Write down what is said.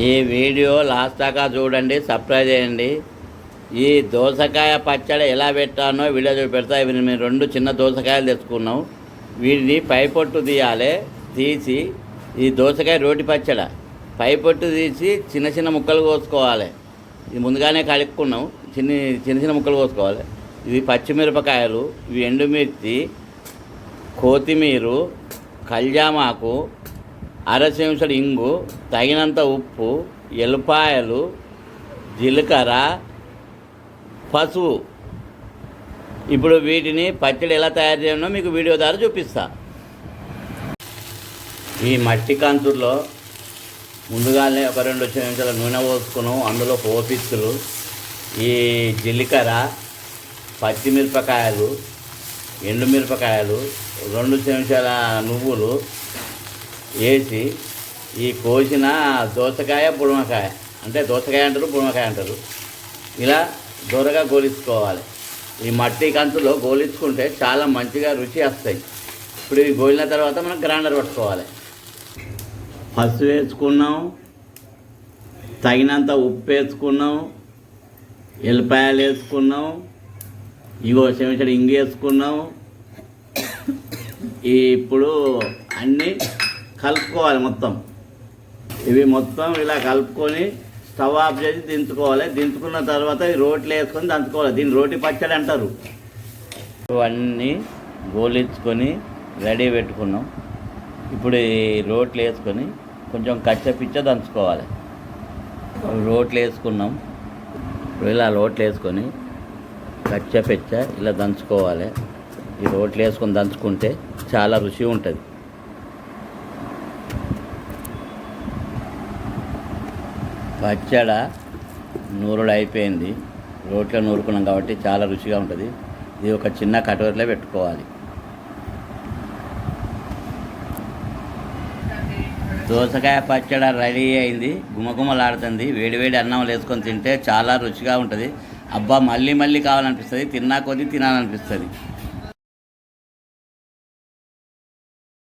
ఈ video last దాకా చూడండి సబ్స్క్రైబ్ చేయండి. ఈ దోసకాయ పచ్చడి ఎలా పెట్టానో వీడియో చూపి పెడతా. ఇవి మేము రెండు చిన్న దోసకాయలు తెచ్చుకున్నాం. వీటిని పై పొట్టు తీయాలి తీసి ఈ దోసకాయ రోటి పచ్చడ. పై పొట్టు తీసి చిన్న చిన్న ముక్కలు కోసుకోవాలి. ఇది ముందుగానే కలుపుకున్నాం. చిన్న చిన్న చిన్న ముక్కలు కోసుకోవాలి. ఇది పచ్చిమిరపకాయలు ఇవి ఎండుమిర్చి కొత్తిమీర కల్జామాకు అరచెంచడు ఇంగు తగినంత ఉప్పు ఎల్లిపాయలు జీలకర్ర పసుపు. ఇప్పుడు వీటిని పచ్చడి ఎలా తయారు చేయనో మీకు వీడియో ద్వారా చూపిస్తా. ఈ మట్టి కంచుల్లో ముందుగానే ఒక రెండు చెంచాల నూనె పోసుకున్నాం. అందులో పోపిత్తులు ఈ జీలకర్ర పచ్చిమిరపకాయలు ఎండుమిరపకాయలు రెండు చెంచాల నువ్వులు వేసి ఈ కోసిన దోసకాయ బుడమకాయ. అంటే దోసకాయ అంటారు బుడమకాయ అంటారు. ఇలా దూరగా గోలించుకోవాలి. ఈ మట్టి కంచులో గోలించుకుంటే చాలా మంచిగా రుచి వస్తాయి. ఇప్పుడు ఇవి గోలిన తర్వాత మనం గ్రైండర్ పట్టుకోవాలి. పసుపు వేసుకున్నాం. తగినంత ఉప్పు వేసుకున్నాం. ఎల్లిపాయలు వేసుకున్నాం. ఇగో చెంచడు ఇంగు వేసుకున్నాం. ఈ ఇప్పుడు అన్నీ కలుపుకోవాలి మొత్తం. ఇవి మొత్తం ఇలా కలుపుకొని స్టవ్ ఆఫ్ చేసి దించుకోవాలి. దించుకున్న తర్వాత ఈ రోట్లు వేసుకొని దంచుకోవాలి. దీన్ని రోటి పచ్చడి అంటారు. ఇవన్నీ గోలించుకొని రెడీ పెట్టుకున్నాం. ఇప్పుడు ఈ రోట్లు వేసుకొని కొంచెం కచ్చపిచ్చ దంచుకోవాలి. రోట్లు వేసుకున్నాం. ఇలా రోట్లు వేసుకొని కచ్చపిచ్చ ఇలా దంచుకోవాలి. ఈ రోట్లు వేసుకొని దంచుకుంటే చాలా రుచి ఉంటుంది. పచ్చడ నూరుడు అయిపోయింది. రోట్లో నూరుకున్నాం కాబట్టి చాలా రుచిగా ఉంటుంది. ఇది ఒక చిన్న కటోరిలో పెట్టుకోవాలి. దోసకాయ పచ్చడి రెడీ అయింది. గుమగుమలాడుతుంది. వేడివేడి అన్నం వేసుకొని తింటే చాలా రుచిగా ఉంటుంది. అబ్బా మళ్ళీ మళ్ళీ కావాలనిపిస్తుంది. తిన్నా కొద్దీ తినాలనిపిస్తుంది.